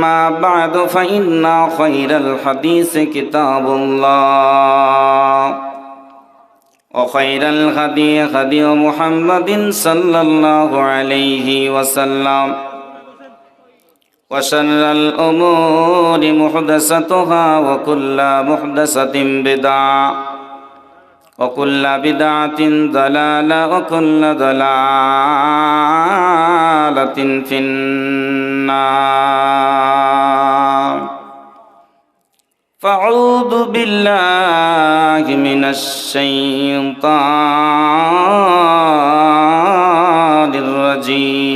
أما بعد فإن خير الحديث كتاب الله وخير الهدي هدي محمد صلى الله عليه وسلم وشر الأمور محدثتها وكل محدثة بدعة وكل بدعة ضلالة وكل ضلالة في النار. فأعوذ بالله من الشيطان الرجيم.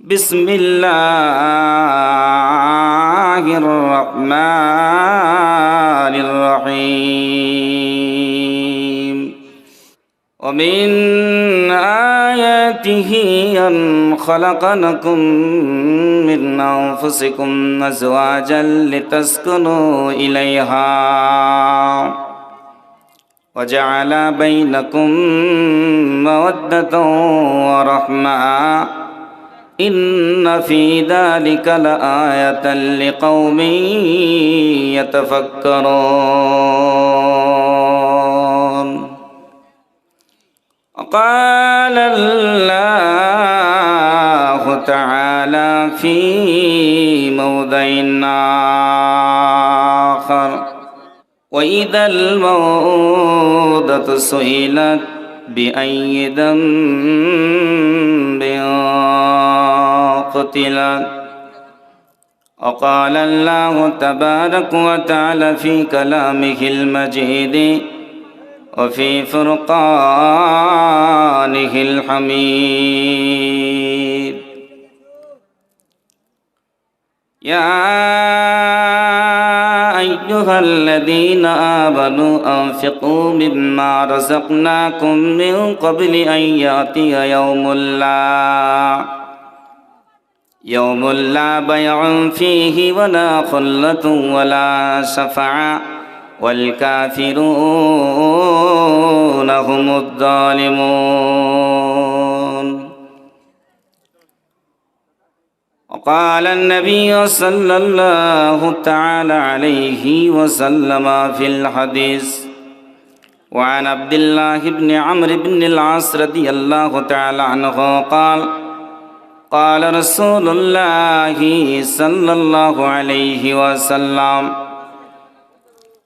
بسم الله الرحمن الرحيم. ومن آياته أن خلق لكم من أنفسكم أزواجا لتسكنوا إليها وجعل بينكم مودة ورحمة. إن في ذلك لآية لقوم يتفكرون. وقال الله تعالى في موضع آخر. وإذا الموضة سئلت بأي ذنب قتلت. وقال الله تبارك وتعالى في كلامه المجيد وفي فرقانه الحميد. يا أيها الذين آمنوا أنفقوا مما رزقناكم من قبل أن يأتي يوم لا يوم لا بيع فيه ولا خلة ولا شفعة والكافرون هم الظالمون. وقال النبي صلى الله تعالى عليه وسلم في الحديث وعن عبد الله بن عمرو بن العاص رضي الله تعالى عنه قال قال رسول الله صلى الله عليه وسلم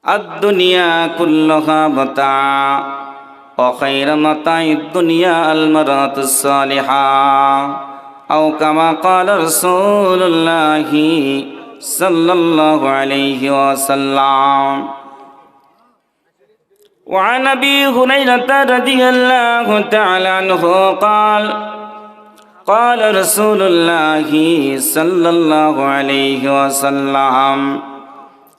الدنيا كلها متاع وخير متاع الدنيا المرأة الصالحة أو كما قال رسول الله صلى الله عليه وسلم وعن ابي هريره رضي الله تعالى عنه قال قال رسول الله صلى الله عليه وسلم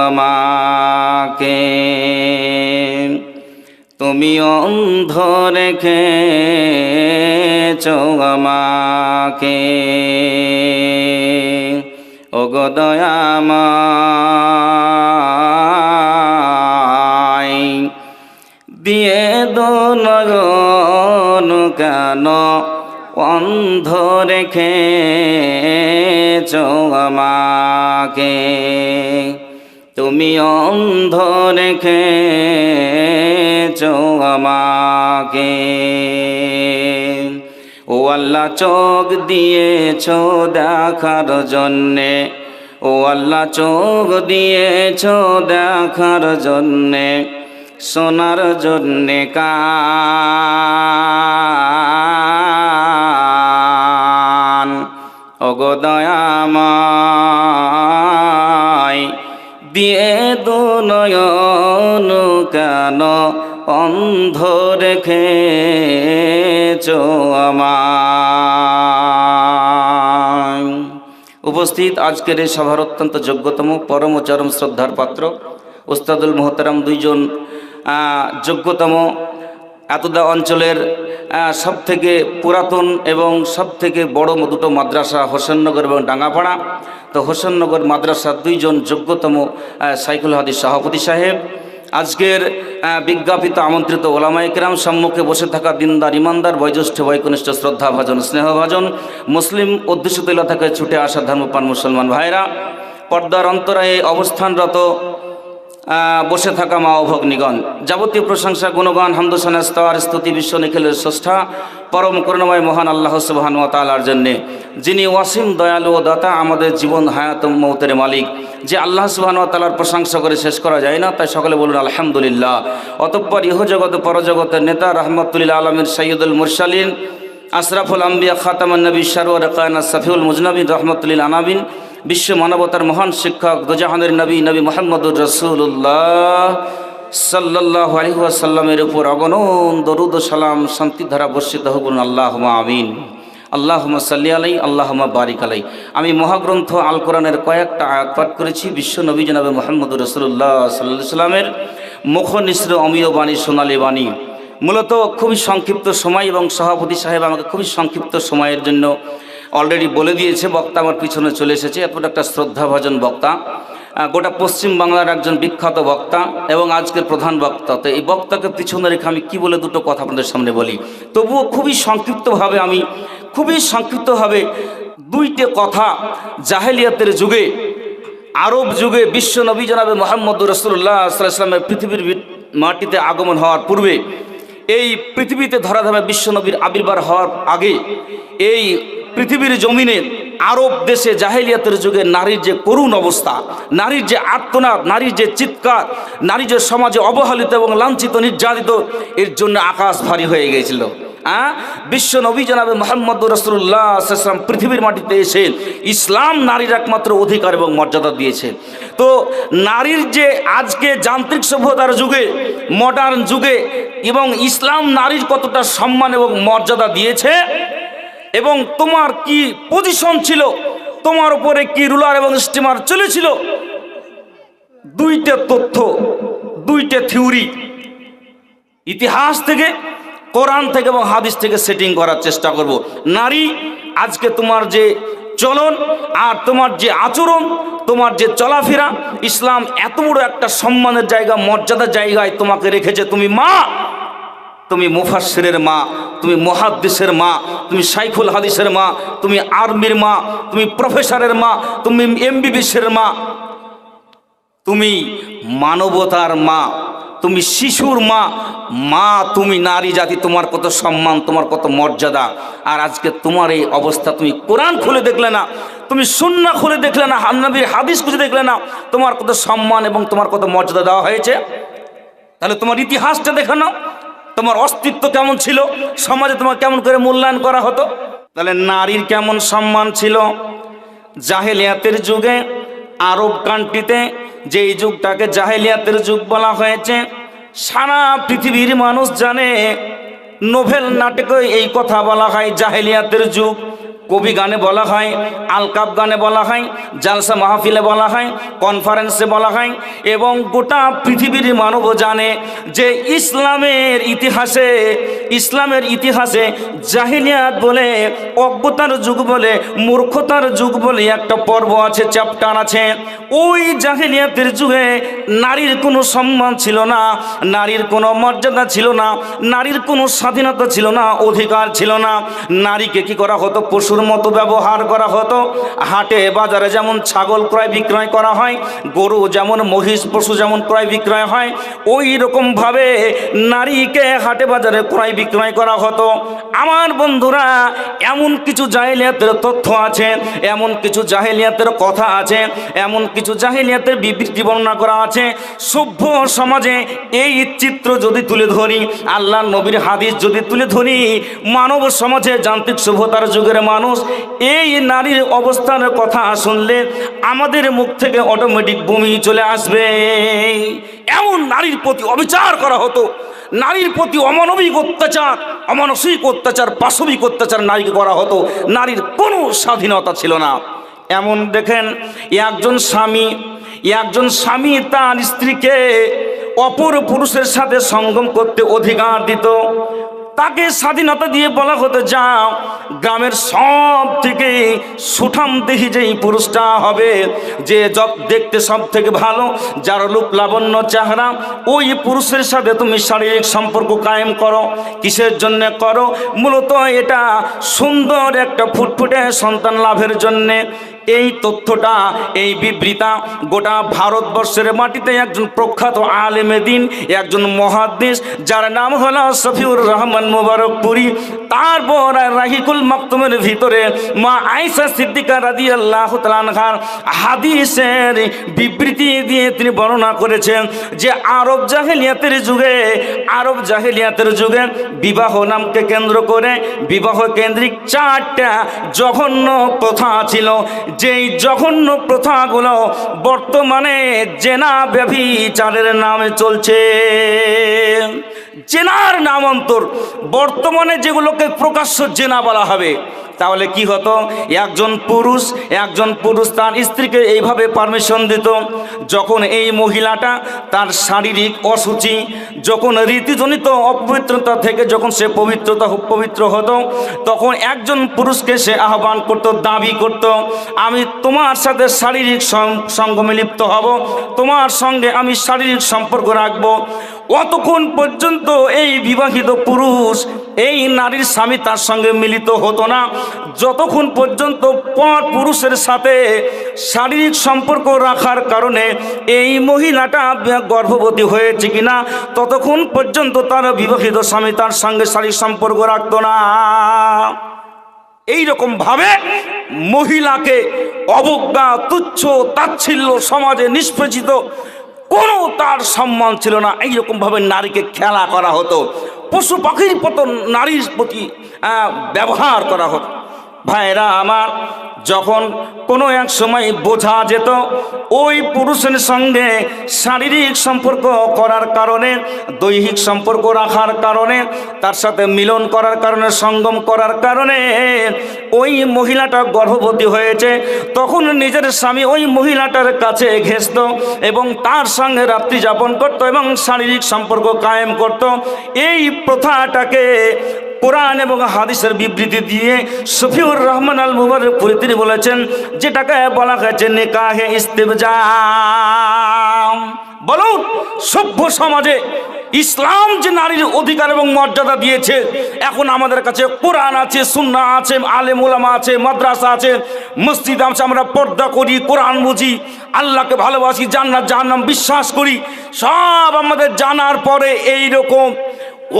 আমাকে তুমি অন্ধ রেখে আমাকে ওগো দয়াময় দিয়ে দো নয়ন কেন অন্ধ রেখে আমাকে তুমি অন্ধ রেখে আমাকে। ও আল্লাহ, চোখ দিয়েছ দেখার জন্যে। ও আল্লাহ, চোখ দিয়েছ দেখার জন্যে সোনার জন্যে কান। ওগো দয়াময় দিয়ে দু নয়ন কেন অন্ধ রেখে আমায়? উপস্থিত আজকের এই সভার অত্যন্ত যোগ্যতম পরম চরম শ্রদ্ধার পাত্র, ওস্তাদুল মোহতারাম দুইজন যোগ্যতম এতদা অঞ্চলের সব থেকে পুরাতন এবং সব থেকে বড় দুটো মাদ্রাসা হোসেননগর এবং ডাঙ্গাপাড়া। তো হোসেননগর মাদ্রাসার দুইজন যোগ্যতম সাইকুল হাদিস সভাপতি সাহেব। আজকের বিজ্ঞাপিত আমন্ত্রিত ওলামা একরাম সম্মুখে বসে থাকা দিনদার, ইমানদার, বয়োজ্যেষ্ঠ বৈকনিষ্ঠ শ্রদ্ধাভাজন, স্নেহভাজন, মুসলিম অধ্যুষিত এলাকায় ছুটে আসা ধর্মপান মুসলমান ভাইরা পর্দার অন্তরায়ে অবস্থানরত বসে থাকা মা ও ভগ্নিগণ। যাবতীয় প্রশংসা, গুণগান হামদোসান স্তুতি, বিশ্ব নিখিলের স্রষ্টা, পরম করুণাময় মহান আল্লাহ সুবহান তালার জন্যে, যিনি ওয়াসিম, দয়ালু ও দাতা, আমাদের জীবন হায়াত মৌতের মালিক, যে আল্লাহ সুবহান তালার প্রশংসা করে শেষ করা যায় না, তাই সকলে বলুন, আলহামদুলিল্লাহ। অতঃপর ইহজগত পরজগতের নেতা রহমতুল্লাহ আলমীর সৈয়দুল মুরসালিন, আশরাফুল আম্বিয়া, খাতামান নবী শারুয়ার কায়না সফিউল মুজনবিন রহমতুল্লিল আনাবিন বিশ্ব মানবতার মহান শিক্ষক দুজাহানের নবী নবী মোহাম্মদুর রসুল্লাহ সাল্লাহ আলহিহাসাল্লামের উপর অগণন দরুদ সালাম শান্তিধারা বর্ষিত হবুন আল্লাহ আমিন। আল্লাহ সাল্লি আলাই আল্লাহ বারিক আলাই আমি মহাগ্রন্থ আল কোরআনের কয়েকটা আয়াত পাঠ করেছি, বিশ্ব নবী জনাবে মোহাম্মদুর রসুল্লাহ সাল্লাহ সাল্লামের মুখ নিঃস্র অমীয় বাণী, সোনালী বাণী। মূলত খুবই সংক্ষিপ্ত সময় এবং সভাপতি সাহেব আমাকে খুবই সংক্ষিপ্ত সময়ের জন্য অলরেডি বলে দিয়েছে, বক্তা আমার পিছনে চলে এসেছে। এরপর একটা শ্রদ্ধাভাজন বক্তা। গোটা পশ্চিম বাংলার একজন বিখ্যাত বক্তা এবং আজকের প্রধান বক্তা। তো এই বক্তাকে পিছনে রেখে আমি কি বলে দুটো কথা আপনাদের সামনে বলি? তবুও খুবই সংক্ষিপ্তভাবে আমি, খুবই সংক্ষিপ্তভাবে দুইটে কথা জাহেলিয়াতের যুগে, আরব যুগে বিশ্ব নবী জনাবে মোহাম্মদ রসুল্লাহ সাল্লামের পৃথিবীর মাটিতে আগমন হওয়ার পূর্বে, এই পৃথিবীতে ধরাধামে বিশ্ব নবীর আবির্ভাব হওয়ার আগে, এই পৃথিবীর জমিনে আরব দেশে জাহেলিয়াতের যুগে নারীর যে করুণ অবস্থা, নারীর যে আর্তনাদ, নারীর যে চিৎকার নারী যে সমাজে অবহেলিত এবং লাঞ্ছিত, নির্যাতিত, এর জন্য আকাশ ভারী হয়ে গিয়েছিল আ? বিশ্ব নবী জনাবে মোহাম্মদ রসুল্লাহাম পৃথিবীর মাটিতে এসে ইসলাম নারীর একমাত্র অধিকার এবং মর্যাদা দিয়েছে তো নারীর যে আজকে যান্ত্রিক সভ্যতার যুগে মডার্ন যুগে এবং ইসলাম নারীর কতটা সম্মান এবং মর্যাদা দিয়েছে এবং তোমার কি পজিশন ছিল? তোমার উপরে কি রুলার এবং স্টিমার চলেছিল? দুইটা তথ্য, দুইটা থিওরি ইতিহাস থেকে, কোরআন থেকে এবং হাদিস থেকে সেটিং করার চেষ্টা করব। নারী, আজকে তোমার যে চলন আর তোমার যে আচরণ, তোমার যে চলাফেরা, ইসলাম এত বড় একটা সম্মানের জায়গা, মর্যাদার জায়গায় তোমাকে রেখেছে। তুমি মা তুমি মুফাসিরের মা, তুমি মহাদ্দিসের মা, তুমি সাইফুল হাদিসের মা, তুমি আর্মির মা, তুমি প্রফেসরের মা, তুমি এমবিবিসের মা, তুমি মানবতার মা, তুমি শিশুর মা মা, তুমি নারী জাতি, তোমার কত সম্মান, তোমার কত মর্যাদা। আর আজকে তোমার এই অবস্থা তুমি কোরআন খুলে দেখলে না, তুমি সুন্না খুলে দেখলে না, হান্নাবির হাদিস খুঁজে দেখলে না, তোমার কত সম্মান এবং তোমার কত মর্যাদা দেওয়া হয়েছে। তাহলে তোমার ইতিহাসটা দেখে নাও। তোমার অস্তিত্ব কেমন ছিল? সমাজে তোমার কেমন করে মূল্যায়ন করা হতো? তাহলে নারীর কেমন সম্মান ছিল? জাহেলিয়াতের যুগে আরব কান্ট্রিতে যেই যুগটাকে জাহেলিয়াতের যুগ বলা হয়েছে, সারা পৃথিবীর মানুষ জানে, নোভেল নাটকে এই কথা বলা হয় জাহেলিয়াতের যুগ। কবি গানে বলা হয় আলকাপ গানে বলা হয়, জালসা মাহফিলে বলা হয়, কনফারেন্সে বলা হয় এবং গোটা পৃথিবীর মানব জানে যে ইসলামের ইতিহাসে ইসলামের ইতিহাসে জাহিলিয়াত বলে, অজ্ঞতার যুগ বলে, মূর্খতার যুগ বলে একটা পর্ব আছে চ্যাপ্টার আছে। ওই জাহিলিয়াতের যুগে নারীর কোনো সম্মান ছিল না, নারীর কোনো মর্যাদা ছিল না, নারীর কোনো স্বাধীনতা ছিল না, অধিকার ছিল না। নারীকে কি করা হতো? পশুর মতো ব্যবহার করা হতো। হাটে বাজারে যেমন ছাগল ক্রয় বিক্রয় করা হয়, গরু যেমন, মহিষ, পশু যেমন ক্রয় বিক্রয় হয়, ওই রকমভাবে নারীকে হাটে বাজারে ক্রয় বিক্রয় করা হতো। আমার বন্ধুরা, এমন কিছু জাহেলিয়াতের তথ্য আছে, এমন কিছু জাহেলিয়াতের কথা আছে, এমন কিছু জাহেলিয়াতের বিবৃতি বর্ণনা করা আছে। সভ্য সমাজে এই চিত্র যদি তুলে ধরি আল্লাহ নবীর হাদিস যদি তুলে ধরি, মানব সমাজে যান্ত্রিক সভ্যতার যুগের মানুষ এই নারীর অবস্থানের কথা শুনলে আমাদের মুখ থেকে অটোমেটিক বমি চলে আসবে। এমন নারীর প্রতি অবিচার করা হতো। নারীর প্রতি অমানবিক অত্যাচার, অমানসিক অত্যাচার, পাশবিক অত্যাচার নারীকে করা হতো। নারীর কোনো স্বাধীনতা ছিল না। এমন দেখেন, একজন স্বামী একজন স্বামী তার স্ত্রীকে অপর পুরুষের সাথে সঙ্গম করতে অধিকার দিত। তাকে স্বাধীনতা দিয়ে বলা হতো যাও, গ্রামের সব থেকে সুঠাম যে এই পুরুষটা হবে, যে জব দেখতে সব থেকে ভালো, যার রূপ লাবণ্য চেহারা, ওই পুরুষের সাথে তুমি শারীরিক সম্পর্ক কায়েম করো, কিসের জন্য করো? মূলত এটা সুন্দর একটা ফুটফুটে সন্তান লাভের জন্যে। এই তথ্যটা, এই বিবৃতা গোটা ভারতবর্ষের মাটিতে একজন প্রখ্যাত আলেমে দিন, একজন মহাদ্দেশ, যার নাম হলো শফিউর রহমান মুবারকপুরি। তারপর রাহিকুল মাকতুমের ভিতরে মা আইসা সিদ্দিকা রাদি আল্লাহ তালানহার হাদিসের বিবৃতি দিয়ে তিনি বর্ণনা করেছেন যে আরব জাহেলিয়াতের যুগে, আরব জাহেলিয়াতের যুগে বিবাহ নামকে কেন্দ্র করে, বিবাহ কেন্দ্রিক চারটা জঘন্য প্রথা ছিল। যেই জঘন্য প্রথাগুলো বর্তমানে জেনা ব্যভিচারের নামে চলছে। জেনার নাম অন্তর। বর্তমানে যেগুলোকে প্রকাশ্য জেনা বলা হবে তাহলে কি হতো? একজন পুরুষ একজন পুরুষ তার স্ত্রীকে এইভাবে পারমিশন দিত, যখন এই মহিলাটা তার শারীরিক অসুচি, যখন রীতিজনিত অপবিত্রতা থেকে যখন সে পবিত্রতা, পবিত্র হতো, তখন একজন পুরুষকে সে আহ্বান করত, দাবি করত, আমি তোমার সাথে শারীরিক সঙ্গমে লিপ্ত হব, তোমার সঙ্গে আমি শারীরিক সম্পর্ক রাখব। অতক্ষণ পর্যন্ত এই বিবাহিত পুরুষ, এই নারীর স্বামী তার সঙ্গে মিলিত হতো না। যতক্ষণ পর্যন্ত পর পুরুষের সাথে শারীরিক সম্পর্ক রাখার কারণে এই মহিলাটা গর্ভবতী হয়েছে কিনা, ততক্ষণ পর্যন্ত তার বিবাহিত স্বামী তার সঙ্গে শারীরিক সম্পর্ক রাখতো না। এই রকম ভাবে মহিলাকে অবজ্ঞা, তুচ্ছ, তাচ্ছিল্য সমাজে নিষ্পেষিত কোনো তার সম্মান ছিল না। এইরকম ভাবে নারীকে খেলা করা হতো। পশু পাখির মতো নারীর প্রতি ব্যবহার করা হতো। ভাইরা আমার যখন কোনো এক সময় বোঝা যেত, ওই পুরুষের সঙ্গে শারীরিক সম্পর্ক করার কারণে, দৈহিক সম্পর্ক রাখার কারণে, তার সাথে মিলন করার কারণে, সঙ্গম করার কারণে ওই মহিলাটা গর্ভবতী হয়েছে। তখন নিজের স্বামী ওই মহিলাটার কাছে ঘেসত এবং তার সঙ্গে রাত্রি যাপন করত এবং শারীরিক সম্পর্ক কায়েম করত। এই প্রথাটাকে কোরআন এবং হাদিসের বিবৃতি দিয়ে শফিউর রহমান আল মুবারক পুরি তিনি বলেছেন, যেটাকে বলা হয়েছে নিকাহে ইস্তেবজা বলুন সভ্য সমাজে ইসলাম যে নারীর অধিকার এবং মর্যাদা দিয়েছে, এখন আমাদের কাছে কোরআন আছে সুন্না আছে, আলেম ওলামা আছে, মাদ্রাসা আছে, মসজিদ আছে, আমরা পর্দা করি, কোরআন বুঝি, আল্লাহকে ভালোবাসি, জান্নাত, জাহান্নাম, বিশ্বাস করি, সব আমাদের জানার পরে এই রকম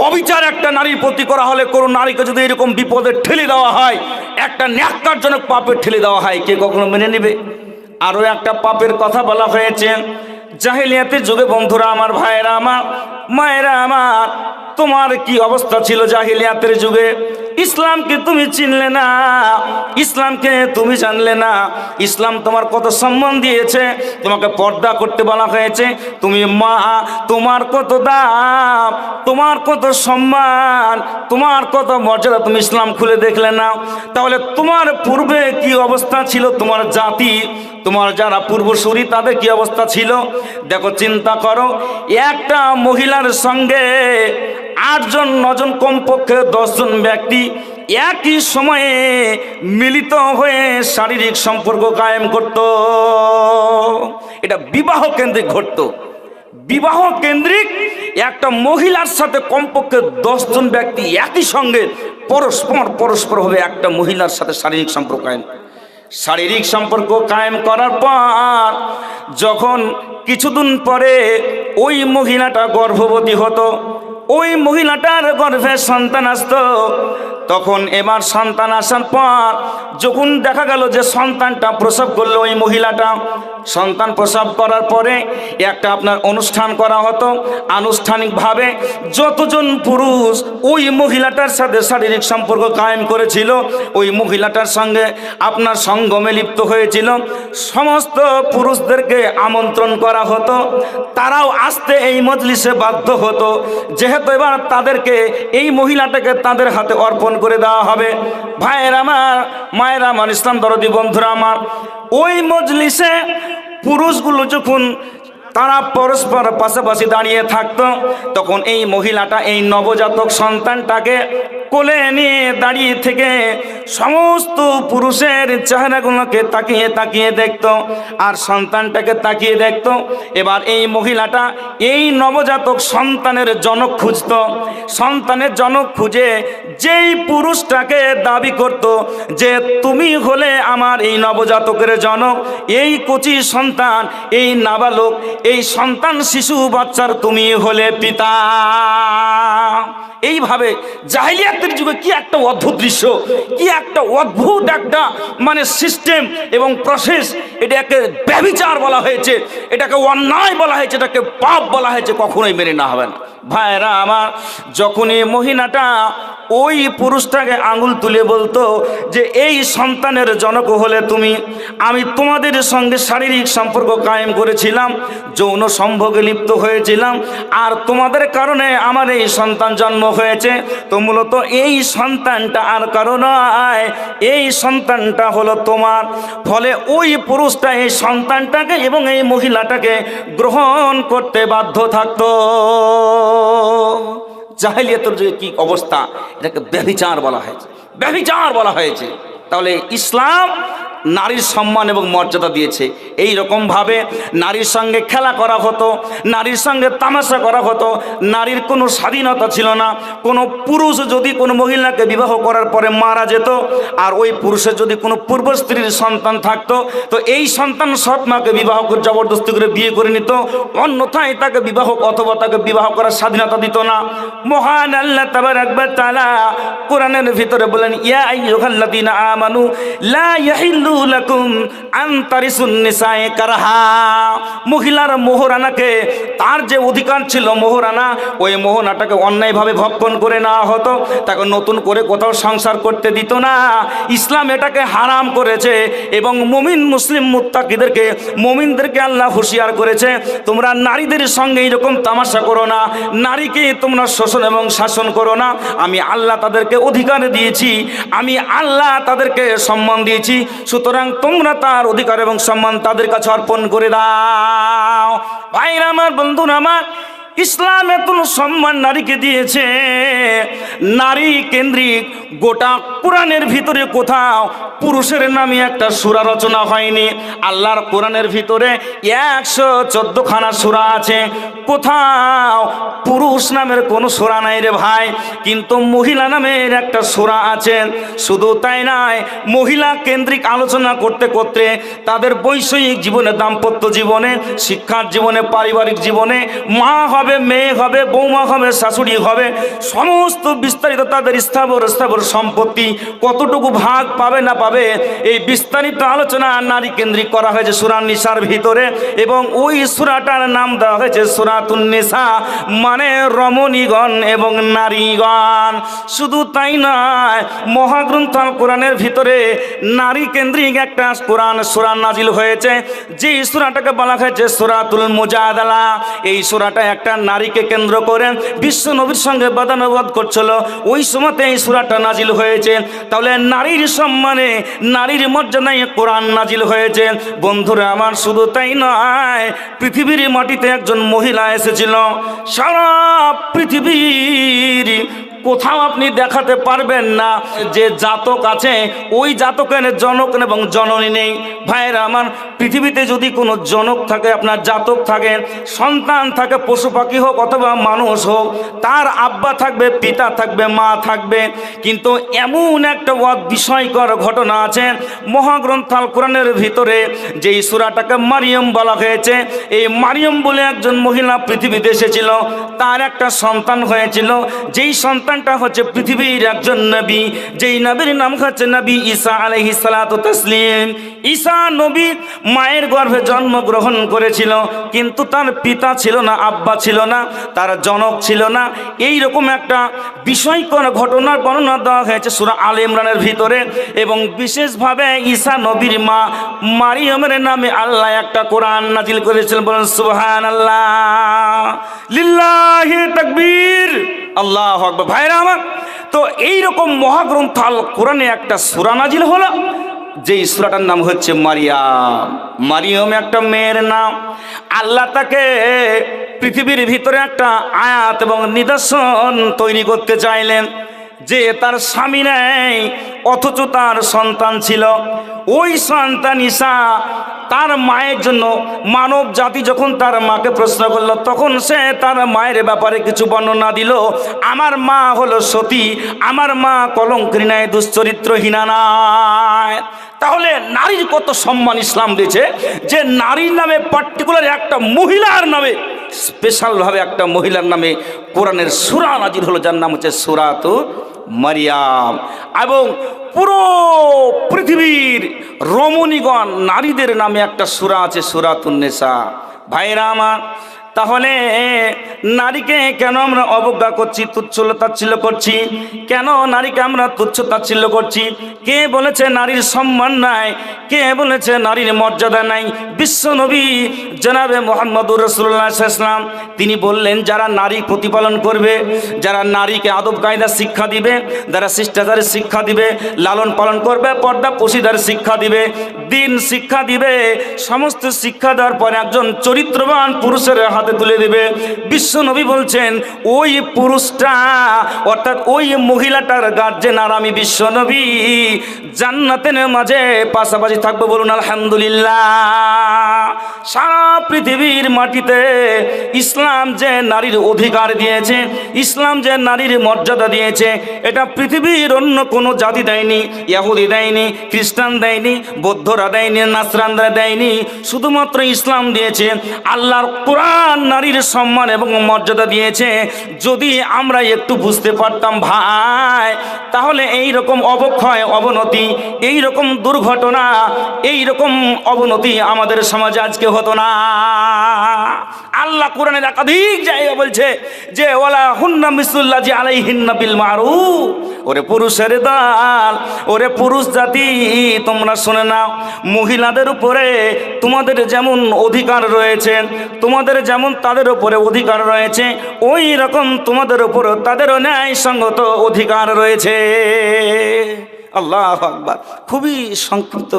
অবিচার একটা নারীর প্রতি করা হলে কোনো নারীকে যদি এরকম বিপদে ঠেলে দেওয়া হয়, একটা ন্যাক্কারজনক পাপে ঠেলে দেওয়া হয়, কে কখনো মেনে নেবে? আরও একটা পাপের কথা বলা হয়েছে জাহেলিয়াতের যুগে, বন্ধুরা আমার ভাইয়েরা আমার, মায়েরা আমার, তোমার কি অবস্থা ছিল জাহিলিয়াতের যুগে? ইসলামকে তুমি চিনলে না, ইসলামকে তুমি জানলে না। ইসলাম তোমার কত সম্মান দিয়েছে, তোমাকে পর্দা করতে বলা হয়েছে। তুমি মা, তোমার কত দাম, তোমার কত সম্মান, তোমার কত মর্যাদা তুমি ইসলাম খুলে দেখলে না। তাহলে তোমার পূর্বে কি অবস্থা ছিল তোমার জাতি? তোমার যারা পূর্বসূরি, তাদের কি অবস্থা ছিল? দেখো, চিন্তা করো, একটা মহিলার সঙ্গে আটজন, নজন কমপক্ষে দশজন ব্যক্তি একই সময়ে মিলিত হয়ে শারীরিক সম্পর্ক কায়েম করত। এটা বিবাহ কেন্দ্রিক ঘটতো। বিবাহ কেন্দ্রিক একটা মহিলার সাথে কমপক্ষে দশজন ব্যক্তি একই সঙ্গে পরস্পর পরস্পরভাবে একটা মহিলার সাথে শারীরিক সম্পর্ক কায়েম। শারীরিক সম্পর্ক কায়েম করার পর যখন কিছুদিন পরে ওই মহিলাটা গর্ভবতী হতো, ওই মহিলাটার গর্ভে সন্তান আসতো তখন এবার সন্তান আসার পর যখন দেখা গেল যে সন্তানটা প্রসব করল ওই মহিলাটা, সন্তান প্রসব করার পরে একটা আপনার অনুষ্ঠান করা হতো। আনুষ্ঠানিকভাবে যতজন পুরুষ ওই মহিলাটার সাথে শারীরিক সম্পর্ক কায়েম করেছিল, ওই মহিলাটার সঙ্গে আপনার সঙ্গমে লিপ্ত হয়েছিল। সমস্ত পুরুষদেরকে আমন্ত্রণ করা হতো। তারাও আসতে এই মজলিসে বাধ্য হতো। যেহেতু এবার তাদেরকে, এই মহিলাটাকে তাদের হাতে অর্পণ করে দেওয়া হবে। ভাইয়ের আমার, মায়ের আমার, ইসলাম দরদি বন্ধুরা আমার, ওই মজলিসে পুরুষগুলো যখন তারা পরস্পর পাশাপাশি দাঁড়িয়ে থাকতো। তখন এই মহিলাটা, এই নবজাতক সন্তানটাকে কোলে নিয়ে দাঁড়িয়ে থেকে সমস্ত পুরুষের চেহারাগুলোকে তাকিয়ে তাকিয়ে দেখত আর সন্তানটাকে তাকিয়ে দেখত। এবার এই মহিলাটা এই নবজাতক সন্তানের জনক খুঁজতো। সন্তানের জনক খুঁজে যেই পুরুষটাকে দাবি করত যে, তুমি হলে আমার এই নবজাতকের জনক, এই কচি সন্তান, এই নাবালক এই সন্তান শিশু বাচ্চার তুমি হলে পিতা। এইভাবে জাহিলিয়াতের যুগে কি একটা অদ্ভুত দৃশ্য, কি একটা অদ্ভুত একটা মানে সিস্টেম এবং প্রসেস এটাকে ব্যবিচার বলা হয়েছে, এটাকে অন্যায় বলা হয়েছে, এটাকে পাপ বলা হয়েছে, কখনোই মেনে না হবে না। ভাইরা আমার, যখন এই মহিলাটা ওই পুরুষটাকে আঙুল তুলে বলতো যে, এই সন্তানের জনক হলে তুমি, আমি তোমাদের সঙ্গে শারীরিক সম্পর্ক কায়েম করেছিলাম, যৌন সম্ভোগে লিপ্ত হয়েছিলাম, আর তোমাদের কারণে আমার এই সন্তান জন্ম হয়েছে। তো মূলত এই সন্তানটা আর কারও নয়, এই সন্তানটা হলো তোমার। ফলে ওই পুরুষটা এই সন্তানটাকে এবং এই মহিলাটাকে গ্রহণ করতে বাধ্য থাকতো। জাহেলিয়াতের যে কি অবস্থা? এটাকে ব্যভিচার বলা হয়েছে। ব্যভিচার বলা হয়েছে। তাহলে ইসলাম নারীর সম্মান এবং মর্যাদা দিয়েছে। এই রকমভাবে নারীর সঙ্গে খেলা করা হতো, নারীর সঙ্গে তামাশা করা হতো। নারীর কোনো স্বাধীনতা ছিল না। কোনো পুরুষ যদি কোনো মহিলাকে বিবাহ করার পরে মারা যেত, আর ওই পুরুষের যদি কোনো পূর্ব স্ত্রীর সন্তান থাকতো, তো এই সন্তান সৎ মাকে বিবাহ জবরদস্তি করে বিয়ে করে নিত। অন্যথায় তাকে বিবাহ অথবা তাকে বিবাহ করার স্বাধীনতা দিত না। মহান আল্লাহ তাবার একবার তালা কোরআনের ভিতরে বলেন, ইয়া আইয়ুহাল্লাযীনা আমানু লা ইয়াহিল্লু মহিলার মোহরানাকে, তার যে অধিকার ছিল মোহরানা, ওই মোহরানাটাকে অন্যায়ভাবে ভক্ষণ করে নেওয়া হতো, তাকে নতুন করে কোথাও সংসার করতে দিত না। ইসলাম এটাকে হারাম করেছে এবং মুমিন, মুসলিম মুত্তাকিদেরকে, মুমিনদেরকে আল্লাহ হুঁশিয়ার করেছে, তোমরা নারীদের সঙ্গে এইরকম তামাশা করো না, নারীকে তোমরা শোষণ এবং শাসন করো না, আমি আল্লাহ তাদেরকে অধিকার দিয়েছি, আমি আল্লাহ তাদেরকে সম্মান দিয়েছি সুতরাং তোমরা তার অধিকার এবং সম্মান তাদের কাছে অর্পণ করে দাও। ভাইরা আমার, বন্ধুরা আমার ইসলাম এত সম্মান নারীকে দিয়েছে। নারী কেন্দ্রিক গোটা কোরআনের ভিতরে কোথাও পুরুষের নামে একটা সুরা রচনা হয়নি। আল্লাহর কোরআনের ভিতরে একশো চোদ্দখানা সুরা আছে। কোথাও পুরুষ নামের কোনো সুরা নাই রে ভাই, কিন্তু মহিলা নামের একটা সুরা আছে। শুধু তাই নয়, মহিলা কেন্দ্রিক আলোচনা করতে করতে তাদের বৈষয়িক জীবনে, দাম্পত্য জীবনে, শিক্ষার জীবনে, পারিবারিক জীবনে, মা হবে, মেয়ে হবে, বৌমা হবে, শাশুড়ি হবে, সমস্ত বিস্তারিত তাদের স্থাবর স্থাবর সম্পত্তি কতটুকু ভাগ পাবে না পাবে, এই বিস্তারিত আলোচনা নারী কেন্দ্রিক করা হয়েছে সুরান নিসার ভিতরে এবং ওই সুরাটার নাম দেওয়া হয়েছে সুরাতুন্নেসা মানে রমণীগণ এবং নারীগণ। শুধু তাই নয়, মহাগ্রন্থ কোরআনের ভিতরে নারী কেন্দ্রিক একটা কোরআন সুরান নাজিল হয়েছে যে সুরাটাকে বলা হয়েছে সুরাতুল মুজাদালা। এই সুরাটা একটা নারীকে কেন্দ্র করে বিশ্ব নবীর সঙ্গে বাদানুবাদ করছিল। ওই সময়তে এই সুরাটা নাজিল হয়েছে। তাহলে নারীর সম্মানে, নারীর মর্যাদায় কোরআন নাজিল হয়েছে। বন্ধুরা, আমার শুধু তাই নয়, পৃথিবীর মাটিতে একজন মহিলা এসেছিল। সারা পৃথিবীর কোথাও আপনি দেখাতে পারবেন না যে জাতক আছে, ওই জাতকের জনক এবং জননী নেই। ভাইয়েরা, আমার পৃথিবীতে যদি কোনো জনক থাকে, আপনার জাতক থাকে, সন্তান থাকে, পশু পাখি হোক অথবা মানুষ হোক, তার আব্বা থাকবে, পিতা থাকবে, মা থাকবে, কিন্তু এমন একটা বিস্ময়কর ঘটনা আছে মহাগ্রন্থ আল কোরআনের ভিতরে, যেই সুরাটাকে মারিয়ম বলা হয়েছে। এই মারিয়ম বলে একজন মহিলা পৃথিবীতে এসেছিল, তার একটা সন্তান হয়েছিল। যেই সন্তানটা হচ্ছে পৃথিবীর একজন নবী, যেই নবীর নাম হচ্ছে নবী ঈসা আলহি তসলিম। ঈসা নবী মায়ের গর্ভে জন্মগ্রহণ করেছিল, কিন্তু তার পিতা ছিল না, আব্বা ছিল না, তার জনক ছিল না। এই রকম একটা বিষয়কর ঘটনার বর্ণনা দেওয়া হয়েছে সুরা আল ইমরানের ভিতরে, এবং বিশেষভাবে ঈসা নবীর মা মারিয়মের নামে আল্লাহ একটা কোরআন নাজিল করেছিলেন বলেন সুবহান আল্লাহ লিল্লাহি তাকবীর। আল্লাহ আকবার। ভাইরা আমার, তো এই রকম মহাগ্রন্থ আল কোরআনে একটা সূরা নাজিল হলো, যেই সুরাটার নাম হচ্ছে মারিয়াম। মারিয়ম একটা মেয়ের নাম। আল্লাহ তাকে পৃথিবীর ভিতরে একটা আয়াত এবং নিদর্শন তৈরি করতে চাইলেন। যে তার স্বামী নেই, অথচ তার সন্তান ছিল। ওই সন্তান ঈশা তার মায়ের জন্য মানব জাতি যখন তার মাকে প্রশ্ন করল, তখন সে তার মায়ের ব্যাপারে কিছু বর্ণনা দিল। আমার মা হলো সতী, আমার মা কলঙ্করী নয় দুশ্চরিত্রহীনা নয়। তাহলে নারীর কত সম্মান ইসলাম দিয়েছে যে নারীর নামে পার্টিকুলার একটা মহিলার নামে স্পেশালভাবে একটা মহিলার নামে কোরআনের সুরা নাজির হলো, যার নাম হচ্ছে সুরাতু মারিয়াম। এবং পুরো পৃথিবীর রমণীগণ নারীদের নামে একটা সুরা আছে সুরাতুন্নেসা ভাইরা আমার তাহলে নারীকে কেন আমরা অবজ্ঞা করছি তুচ্ছ তাচ্ছিল্য করছি? কেন নারীকে আমরা তুচ্ছ তাচ্ছিল্য করছি? কে বলেছে নারীর সম্মান নাই? কে বলেছে নারীর মর্যাদা নাই? বিশ্ব নবী জনাবে মোহাম্মদুর রসুল্লাহ ইসলাম তিনি বললেন, যারা নারী প্রতিপালন করবে, যারা নারীকে আদব কায়দা শিক্ষা দিবে, যারা শিষ্টাচারের শিক্ষা দিবে, লালন পালন করবে, পর্দা পশিদার শিক্ষা দিবে, দিন শিক্ষা দিবে, সমস্ত শিক্ষা দেওয়ার পরে একজন চরিত্রবান পুরুষের হাতে তুলে দেবে। বিশ্ব নবী বলছেন, ওই পুরুষটা, অর্থাৎ ওই মহিলাটার গার্জেন আর আমি বিশ্ব নবী। জান্নাতের মাঝে পাশাপাশি থাকব বলুন, আলহামদুলিল্লাহ। সারা পৃথিবীর মাটিতে ইসলাম যে নারীর অধিকার দিয়েছে, ইসলাম যে নারীর মর্যাদা দিয়েছে, এটা পৃথিবীর অন্য কোনো জাতি দেয়নি, ইয়াহুদি দেয়নি, খ্রিস্টান দেয়নি, বৌদ্ধরা দেয়নি, নাসরানরা দেয়নি। শুধুমাত্র ইসলাম দিয়েছে, আল্লাহর কোরআন নারীর সম্মান এবং মর্যাদা দিয়েছে, যদি আমরা একটু বুঝতে পারতাম, ভাই, তাহলে এই রকম অবক্ষয়, অবনতি এই রকম দুর্ঘটনা এই রকম অবনতি আমাদের সমাজে আজকে হতো না। আল্লাহ কোরআনের একাধিক জায়গা বলছে যে ওলা হুন্না মিসুল্লাহ যে আলাই হিন্না বিল মারু ওরে পুরুষের দাল, ওরে পুরুষ জাতি, তোমরা শুনে নাও, মহিলাদের উপরে তোমাদের যেমন অধিকার রয়েছে, তোমাদের যেমন তাদের উপরে অধিকার রয়েছে, ওই রকম তোমাদের উপর তাদেরও ন্যায়সঙ্গত অধিকার রয়েছে। আল্লাহ আকবার। খুবই সংক্ষিপ্ত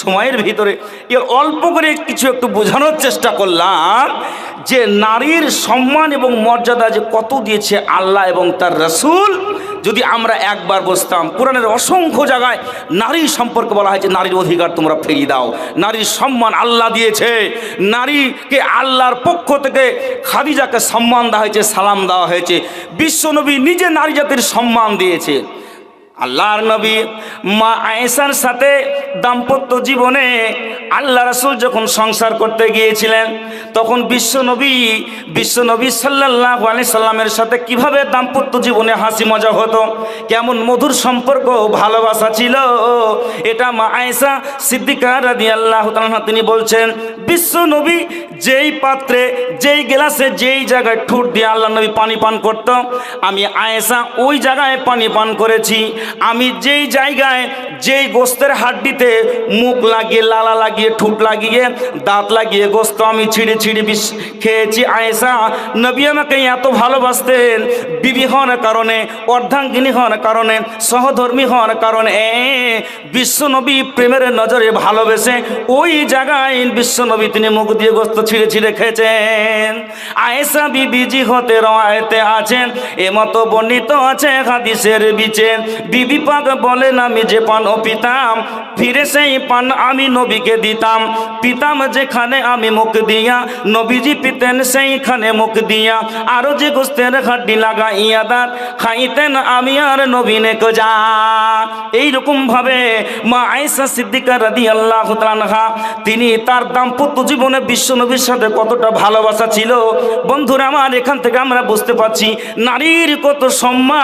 সময়ের ভিতরে। এর অল্প করে কিছু একটু বোঝানোর চেষ্টা করলাম যে নারীর সম্মান এবং মর্যাদা যে কত দিয়েছে আল্লাহ এবং তার রসুল, যদি আমরা একবার বসতাম, কোরআনের অসংখ্য জায়গায় নারী সম্পর্কে বলা হয়েছে নারীর অধিকার তোমরা ফিরিয়ে দাও। নারীর সম্মান আল্লাহ দিয়েছে। নারীকে আল্লাহর পক্ষ থেকে খাদিজাকে সম্মান দেওয়া হয়েছে, সালাম দেওয়া হয়েছে। বিশ্বনবী নিজে নারী জাতির সম্মান দিয়েছে। আল্লাহর নবী মা আয়েশার সাথে দাম্পত্য জীবনে আল্লাহ রাসূল যখন সংসার করতে গিয়েছিলেন, তখন বিশ্ব নবী বিশ্ব নবী সাল্লাল্লাহু আলাইহি সাল্লামের সাথে কীভাবে দাম্পত্য জীবনে হাসি মজা হতো, কেমন মধুর সম্পর্ক ভালোবাসা ছিল, এটা মা আয়েশা সিদ্দিকা রাদিয়াল্লাহু তাআলা তিনি বলছেন, বিশ্ব নবী যেই পাত্রে, যেই গ্লাসে, যেই জায়গায় ঠুট দিয়ে আল্লাহ নবী পানি পান করত, আমি আয়েশা ওই জায়গায় পানি পান করেছি আমি যেই জায়গায়, যেই গোস্তের হাড্ডিতে মুখ লাগিয়ে, লালা লাগিয়ে, ঠুট লাগিয়ে, দাঁত লাগিয়ে গোস্ত আমি ছিঁড়ে ছিঁড়ে বিষ খেয়েছি। আয়েশা, নবী আমাকে এত ভালোবাসতেন, বিবি হওয়ার কারণে, অর্ধাঙ্গিনী হওয়ার কারণে, সহধর্মী হওয়ার কারণে। বিশ্ব নবী প্রেমের নজরে ভালোবেসে ওই জায়গায় বিশ্ব নবী তিনি মুখ দিয়ে গোস্ত ছিঁড়ে ছিঁড়ে খেয়েছেন। আয়েশা বিবিজি হতে রয়েতে আছেন এমতো বর্ণিত আছে হাদিসের বিচে। বিবি পাক বলেন আমি যে পান ও পিতাম, ফিরে সেই পান আমি নবীকে দিতাম। পিতাম যেখানে আমি মুখ দিয়া, নবীজি পিতেন সেইখানে মুখ দিয়া। আরও যে গোস্তের হাড্ডি লাগাইয়া দাঁত, খাইতেন আমি আর নবীনে যা। এইরকম ভাবে মা আয়েশা সিদ্দিকা রাদি আল্লাহ তিনি তার দাম্পত্য জীবনে বিশ্ব নবীর সাথে কতটা ভালোবাসা ছিল। বন্ধুরা, আমার এখান থেকে আমরা বুঝতে পারছি, নারীর কত সম্মান।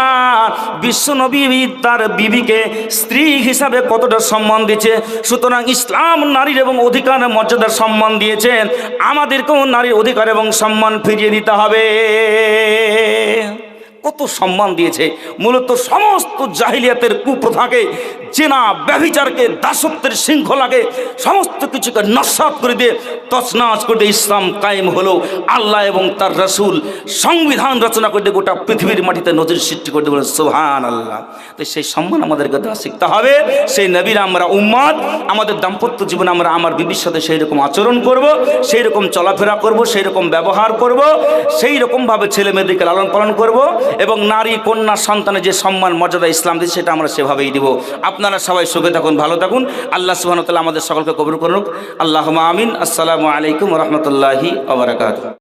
বিশ্ব নবী তার বিবিকে স্ত্রী হিসাবে কতটা সম্মান দিয়েছে সুতরাং ইসলাম নারীর এবং অধিকার মর্যাদার সম্মান দিয়েছেন আমাদেরকেও নারীর অধিকার এবং সম্মান ফিরিয়ে দিতে হবে। কত সম্মান দিয়েছে। মূলত সমস্ত জাহিলিয়াতের কুপ্রথাকে চেনা ব্যভিচারকে, দাসত্বের শৃঙ্খলাকে, সমস্ত কিছুকে নস্বাত করে দিয়ে তছনাচ করে দিয়ে ইসলাম কায়েম হলো। আল্লাহ এবং তার রসুল সংবিধান রচনা করে দিয়ে গোটা পৃথিবীর মাটিতে নজর সৃষ্টি করে দেবো সোহান আল্লাহ তো সেই সম্মান আমাদেরকে দেওয়া শিখতে হবে। সেই নবীর আমরা উম্মাদ, আমাদের দাম্পত্য জীবনে আমরা আমার বিবির সাথে সেই রকম আচরণ করব সেই রকম চলাফেরা করব সেই রকম ব্যবহার করব সেই রকমভাবে ছেলে মেয়েদেরকে লালন পালন করব। এবং নারী, কন্যা, সন্তানের যে সম্মান, মর্যাদা ইসলাম দিচ্ছে, সেটা আমরা সেভাবেই দিব। আপনারা সবাই সুখে থাকুন, ভালো থাকুন। আল্লাহ সুবাহতাল্লাহ আমাদের সকলকে কবর করুক। আল্লাহ আমিন। আসসালামু আলাইকুম রহমতুল্লাহি